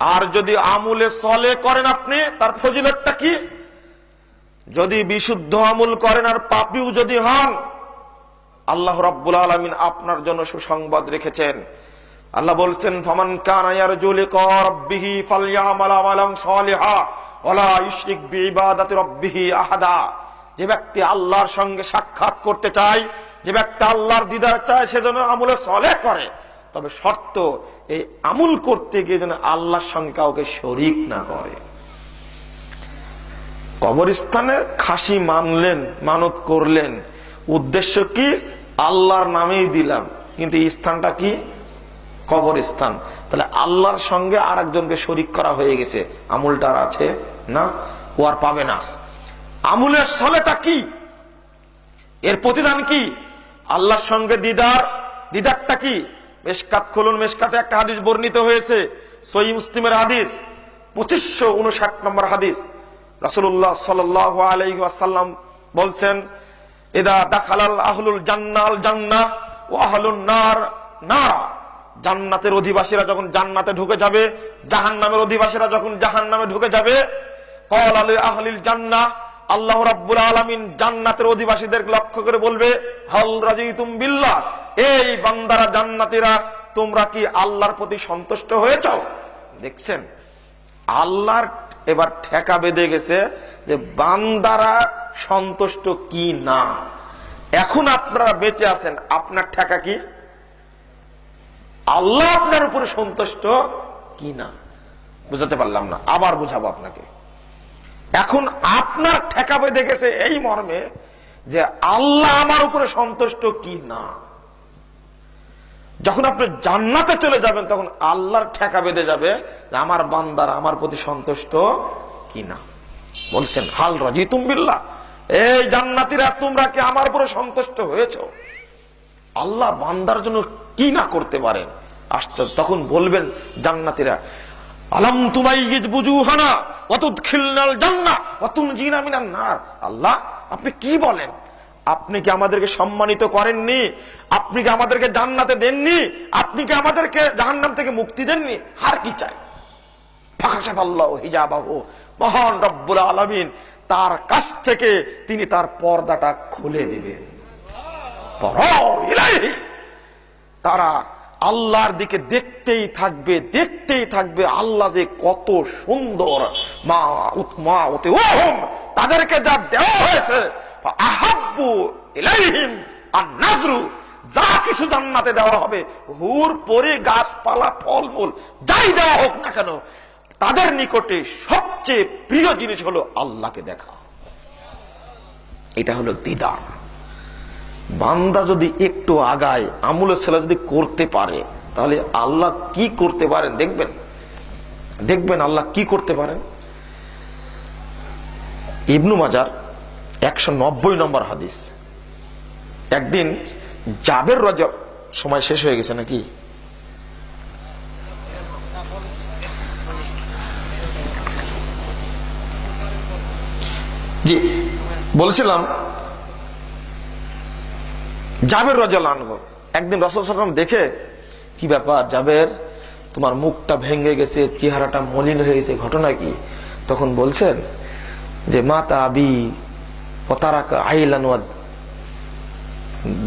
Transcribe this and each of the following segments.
আর যদি আমুলে সলে করেন আপনি, তার ফজিলতটা কি? যদি বিশুদ্ধ আমুল করেন আর পাপিও যদি হন, আল্লাহ রাব্বুল আলামিন আপনার জন্য সুসংবাদ রেখেছেন। আল্লাহ বলছেন, ফামান কানা ইয়ারজু লিকা রাব্বিহি ফালইয়ামাল আমালান সালিহা ওয়ালা ইউশরিক বিইবাদাতি রাব্বিহি আহাদা। যে ব্যক্তি আল্লাহর সঙ্গে সাক্ষাৎ করতে চায়, যে ব্যক্তি আল্লাহর দিদার চায়, সে যেন আমলে সলে করে। তবে শর্ত, এই আমুল করতে গিয়ে যেন আল্লাহর সঙ্গে কাউকে শরিক না করে। কবরস্থানে খাসি মানলেন, মানত করলেন। উদ্দেশ্য কি? আল্লাহর নামেই দিলাম। কিন্তু এই স্থানটা কি? কবরস্থান। তাহলে আল্লাহর সঙ্গে আর একজনকে শরিক করা হয়ে গেছে। আমুলটা আর আছে না? ও আর পাবে না। আমুলের সলেটা কি? এর প্রতিদান কি? আল্লাহর সঙ্গে দিদার, দিদারটা কি? মেশকাত খুলুন, মেশকাতে একটা হাদিস বর্ণিত হয়েছে সই মুসলিমের হাদিস, পঁচিশশো উনষাট নম্বর হাদিস। রাসুল্লাহ সাল আলাইসাল্লাম বলছেন এদা দাখালাল আহলুল জান্নাল জান্না ও আহলুল নার নারা। জান্নাতের অধিবাসীরা যখন জান্নাতে ঢুকে যাবে জাহান নামের অধিবাসীরা যখন জাহান নামে ঢুকে যাবে কল আলী আহলিল জান্নাহ আল্লাহ রাব্বুল আলামিন জান্নাতের অধিবাসীদের লক্ষ্য করে বলবে, হল রাজিতুম বিল্লাহ, এই বান্দারা জান্নাতীরা, তোমরা কি আল্লাহর প্রতি সন্তুষ্ট হয়েছ? দেখছেন, আল্লাহর এবার ঠেকা বেঁধে গেছে যে বান্দারা সন্তুষ্ট কি না। এখন আপনারা বেঁচে আছেন, আপনার ঠেকা কি? আল্লাহ আপনার উপরে সন্তুষ্ট কি না? বুঝাতে পারলাম না, আবার বুঝাবো আপনাকে। এখন আপনার ঠেকা বেঁধে গেছে এই মর্মে যে আল্লাহ আমার উপরে সন্তুষ্ট কি না? যখন আপনি জান্নাতে চলে যাবেন, তখন আল্লাহর ঠেকা বেঁধে যাবে আমার বান্দার আমার প্রতি সন্তুষ্ট কি না? বলছেন, হাল রাজি তুমবিল্লা এই জান্নাতিরা, তোমরা কি আমার উপরে সন্তুষ্ট হয়েছ? আল্লাহ বান্দার জন্য কি না করতে পারেন। আশ্চর্য, তখন বলবেন জান্নাতিরা আলম তুমাই বুজুহানা অতুদ খিলনাল জান্না অতুন জিনা মিনান নার। আল্লাহ, আপনি কি বলেন? আপনি কি আমাদেরকে সম্মানিত করেননি? আপনি কি আমাদেরকে জান্নাতে দেননি? আপনি কি আমাদেরকে জাহান্নাম থেকে মুক্তি দেননি? আর কি চাই? ফাঁকাশাফ আল্লাহ হিজাবাহ। মহান রব্বুল আলমিন তার কাছ থেকে তিনি তার পর্দাটা খুলে দিবেন। তারা আল্লাহর দিকে দেখতেই থাকবে দেখতেই থাকবে আল্লাহ যে কত সুন্দর মা উৎমা ওতে ওহম তাদেরকে যা দেওয়া হয়েছে আহাব্বু ইলাইহিম আর নাজরু যা কিছু জান্নাতে দেওয়া হবে, হুর, পরে, গাছপালা, ফলমূল, যাই দেওয়া হোক না কেন, তাদের নিকটে সবচেয়ে প্রিয় জিনিস হলো আল্লাহকে দেখা। এটা হলো দিদার। বান্দা যদি একটু আগায়, আমুলের ছেলে যদি করতে পারে, তাহলে আল্লাহ কি করতে পারেন দেখবেন? দেখবেন আল্লাহ কি করতে পারেন? ইবনু মাজার একশো নব্বই নম্বর হাদিস। একদিন জাবের রাজা সময় শেষ হয়ে গেছে নাকি? জি, বলছিলাম জাবের রাজাল আনগো একদিন রসল সালাম দেখে, কি ব্যাপার জাবের? তোমার মুখটা ভেঙে গেছে, চেহারাটা মলিন হয়ে গেছে, ঘটনা কি? তখন বলছেন যে, মাতা আবি পতারাকা আইলান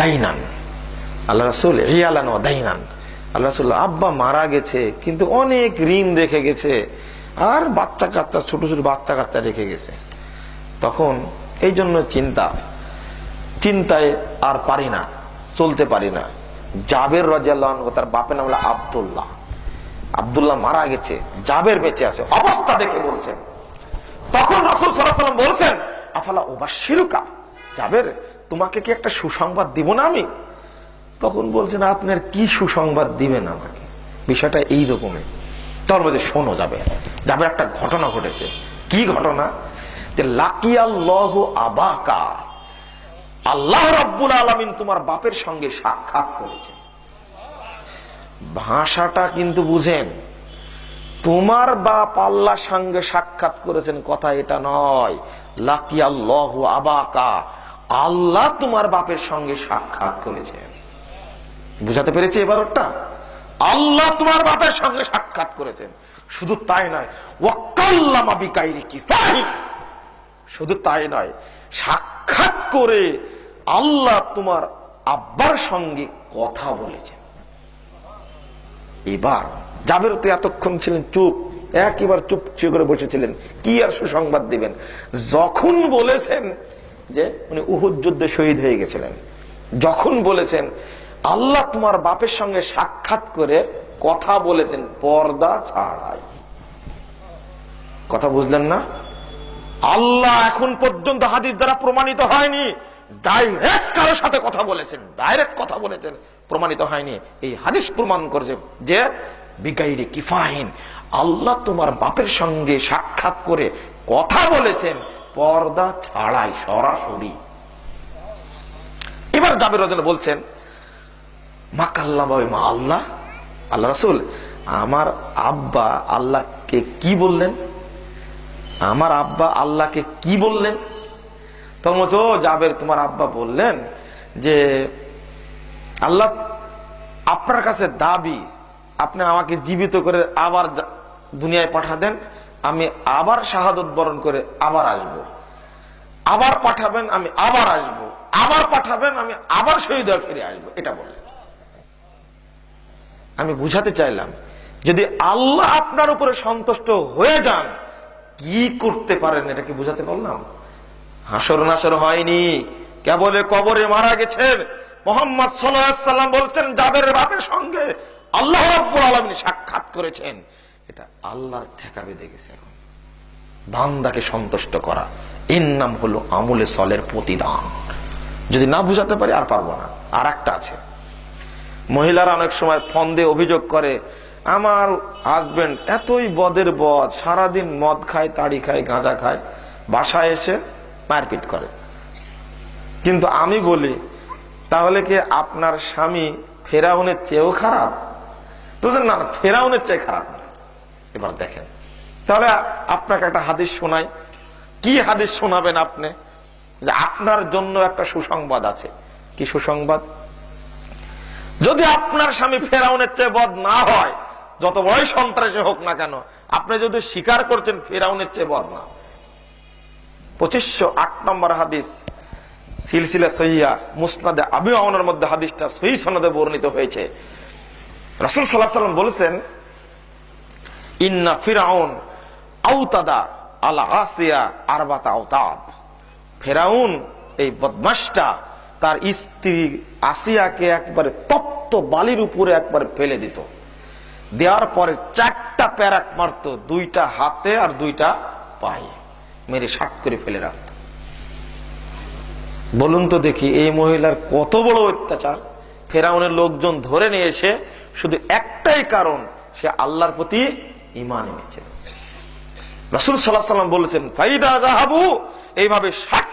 দাইনান। আল্লাহ রাসুল, হিয়ালান দাইনান। আল্লাহ রাসুল, আব্বা মারা গেছে, কিন্তু অনেক ঋণ রেখে গেছে, আর বাচ্চা কাচ্চা ছোট ছোট বাচ্চা কাচ্চা রেখে গেছে। তখন এই জন্য চিন্তা চিন্তায় আর পারি না, চলতে পারি না। জাবের রাজিয়াল্লাহ তার বাপের নাম হলো আবদুল্লাহ। আবদুল্লাহ মারা গেছে, জাবের বেঁচে আছে, অবস্থা দেখে বলছেন। তখন রসুল সাল্লাম বলছেন, আফালা ওবার শিরুকা জাবের, তোমাকে কি একটা সুসংবাদ দিব না আমি? তখন বলছেন, আপনার কি সুসংবাদ দিবেন আমাকে? বিষয়টা এই রকমের তোর বলছে, শোনো যাবে যাবে একটা ঘটনা ঘটেছে। কি ঘটনা? লাকিয়াল্লাহ আবাকা। আল্লাহ রাব্বুল আলমিন তোমার বাপের সঙ্গে সাক্ষাৎ করেছে ভাষাটা কিন্তু বুঝেন। তোমার বাপ আল্লাহর সঙ্গে সাক্ষাৎ করেছেন কথা এটা নয়। লাকি আল্লাহ আবাকা। আল্লাহ তোমার বাপের সঙ্গে সাক্ষাৎ করেছেন। বুঝাতে পেরেছি এবার ওটা আল্লাহ তোমার বাপের সঙ্গে সাক্ষাৎ করেছেন। শুধু তাই নয়, ওয়াক্কাল্লামা বিকাইরি কি শুধু তাই নয় সাক্ষাৎ করে আল্লাহ তোমার আব্বার সঙ্গে কথা বলেছেন। এবার জাবের তো এতক্ষণ ছিলেন চুপ, একবার চুপ চুপ করে বসেছিলেন। কি আর সুসংবাদ দিবেন? যখন বলেছেন যে উনি উহুদ যুদ্ধে শহীদ হয়ে গেছিলেন, যখন বলেছেন আল্লাহ তোমার বাপের সঙ্গে সাক্ষাৎ করে কথা বলেছেন, পর্দা ছাড়াই। কথা বুঝলেন না? আল্লাহ এখন পর্যন্ত হাদিস দ্বারা প্রমাণিত হয়নি। ডাইরেক্ট কারোর সাথে কথা বলেছেন। ডাইরেক্ট কথা বলেছেন। প্রমাণিত হয়নি। এই হাদিস প্রমাণ করেছে যে, বিগাইরে কিফাহিন, আল্লাহ তোমার বাপের সঙ্গে সাক্ষাৎ করে কথা বলেছেন পর্দা ছাড়াই, সরাসরি। এবার জাবের রজন বলছেন, মা কাল্লা মা আল্লাহ। আল্লাহ রসুল, আমার আব্বা আল্লাহকে কি বললেন? আমার আব্বা আল্লাহকে কি বললেন তখন ও তোমার আব্বা বললেন যে, আল্লাহ আপনার কাছে দাবি, আপনি আমাকে জীবিত করে আবার দুনিয়ায় পাঠাতেন আমি আবার শাহাদত বরণ করে আবার আসব। আবার পাঠাবেন, আমি আবার আসব। আবার পাঠাবেন, আমি আবার শহীদ হয়ে ফিরে আসব এটা বললেন আমি বুঝাতে চাইলাম, যদি আল্লাহ আপনার উপরে সন্তুষ্ট হয়ে যান কি করতে পারেন এটা কি বুঝাতে পারলাম? হাসর নাসর হয়নি। কেবলে কবরে মারা গেছেন। মোহাম্মদ সাল্লাম বলছেন জাবের বাপের সঙ্গে আল্লাহ রাব্বুল আলামিন সাক্ষাৎ করেছেন, এটা আল্লাহর ঠেকা বেঁধে গেছে এখন। বান্দাকে সন্তুষ্ট করা। এর নাম হলো আমলে সলের প্রতিদান। যদি না বুঝাতে পারি, আর পারব না। আর একটা আছে। মহিলারা অনেক সময় ফোন দিয়ে অভিযোগ করে আমার হাজবেন্ড এতই বদের বদ সারাদিন মদ খায় তাড়ি খায় গাঁজা খায়। বাসায় এসে মারপিট করে। কিন্তু আমি বলি তাহলে কি আপনার স্বামী ফেরাউনের চেয়েও খারাপ? তো না, ফেরাউনের চেয়ে খারাপ এবার দেখেন। তাহলে আপনাকে একটা হাদিস শোনাই। কি হাদিস শোনাবেন আপনি? যে আপনার জন্য একটা সুসংবাদ আছে। কি সুসংবাদ? যদি আপনার স্বামী ফেরাউনের চেয়ে বদ না হয়, যত বড়ই সন্ত্রাসী হোক না কেন, আপনি যদি স্বীকার করছেন ফেরাউনের চেয়ে বদ না। পঁচিশশো আট নম্বর হাদিস, সিলসিলা সহিয়া, মুসনাদে আবি আওনের মধ্যে হাদিসটা সহি সনদে বর্ণিত হয়েছে। রসুল সাল্লাহ সাল্লাম বলেছেন, ইন্না ফিরাউন আউতাদা আলা আসিয়া আরবাতা আওতাদ। ফেরাউন, এই বদমাসটা তার স্ত্রী আসিয়াকে একবারে তপ্ত বালির উপরে একবারে ফেলে দিত। দেওয়ার পরে চারটা প্যারাক মারতো, দুইটা হাতে আর দুইটা পায়ে। মেরে শাক করে ফেলে রাখত। বলুন তো দেখি, এই মহিলার কত বড় অত্যাচার? ফেরাউনের লোকজন ধরে নিয়ে এসে শুধু একটাই কারণ, সে আল্লাহর প্রতি ইমান এনেছে। রসুল সাল্লাহ সাল্লাম বলেছেন, ফাইদা জাহাবু এইভাবে শাক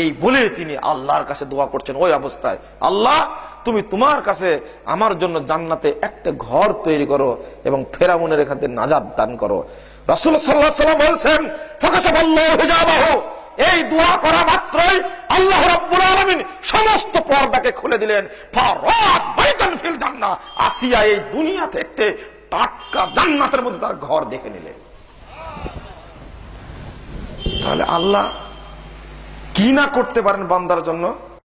এই বলে তিনি আল্লাহর কাছে দোয়া করছেন, ওই অবস্থায়, আল্লাহ, তুমি তোমার কাছে আমার জন্য জান্নাতে একটা ঘর তৈরি করো এবং ফেরাউনের এখান থেকে নাজাদ দান করো। রাসূল সাল্লাম বলেছেন এই দোয়া করা মাত্রই আল্লাহ রাব্বুল আলামিন সমস্ত পর্দাকে খুলে দিলেন। আসিয়া এই দুনিয়া থেকে টাটকা জান্নাতের মধ্যে তার ঘর দেখে নিলেন। তাহলে আল্লাহ কি না করতে পারেন বান্দার জন্য?